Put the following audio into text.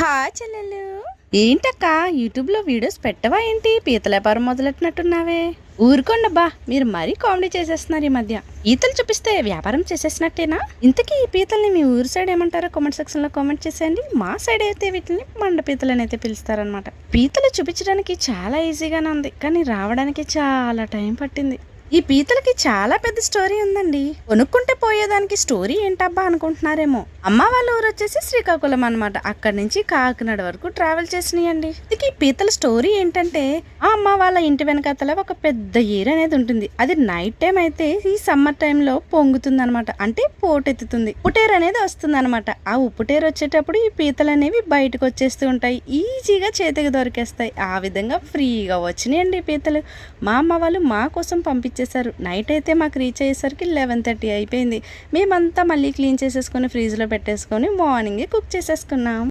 హా చెల్లెలు. ఏంటక్క యూట్యూబ్లో వీడియోస్ పెట్టవా ఏంటి? పీతల వ్యాపారం మొదలెట్టినట్టున్నావే. ఊరుకోండబ్బా మీరు మరీ కామెడీ చేసేస్తున్నారు ఈ మధ్య. ఈతలు చూపిస్తే వ్యాపారం చేసేసినట్టేనా? ఇంతకీ ఈ పీతల్ని మీ ఊరు సైడ్ ఏమంటారో కామెంట్ సెక్షన్లో కామెంట్ చేసేయండి. మా సైడ్ అయితే వీటిని మండ పీతలు అయితే పిలుస్తారనమాట పీతలు చూపించడానికి చాలా ఈజీగానే ఉంది కానీ రావడానికి చాలా టైం పట్టింది. ఈ పీతలకి చాలా పెద్ద స్టోరీ ఉందండి. కొనుక్కుంటే పోయేదానికి స్టోరీ ఏంటబ్బా అనుకుంటున్నారేమో. అమ్మ వాళ్ళ ఊరు వచ్చేసి శ్రీకాకుళం అనమాట అక్కడి నుంచి కాకినాడ వరకు ట్రావెల్ చేసినాయండి. ఇది ఈ పీతల స్టోరీ ఏంటంటే ఆ అమ్మ వాళ్ళ ఇంటి వెనకాతల ఒక పెద్ద ఏర్ అనేది ఉంటుంది. అది నైట్ టైం అయితే ఈ సమ్మర్ టైంలో పొంగుతుంది అనమాట అంటే పోటెత్తుతుంది. ఉప్పుటేరు అనేది వస్తుంది అనమాట ఆ ఉప్పుటేరు వచ్చేటప్పుడు ఈ పీతలు అనేవి బయటకు వచ్చేస్తూ ఉంటాయి. ఈజీగా చేతికి దొరికేస్తాయి. ఆ విధంగా ఫ్రీగా వచ్చినాయండి ఈ పీతలు. మా అమ్మ వాళ్ళు మా కోసం పంపించారు వచ్చేసారు నైట్ అయితే మాకు రీచ్ అయ్యేసరికి లెవెన్ థర్టీ అయిపోయింది. మేమంతా మళ్ళీ క్లీన్ చేసేసుకొని ఫ్రీజ్లో పెట్టేసుకొని మార్నింగే కుక్ చేసేసుకున్నాం.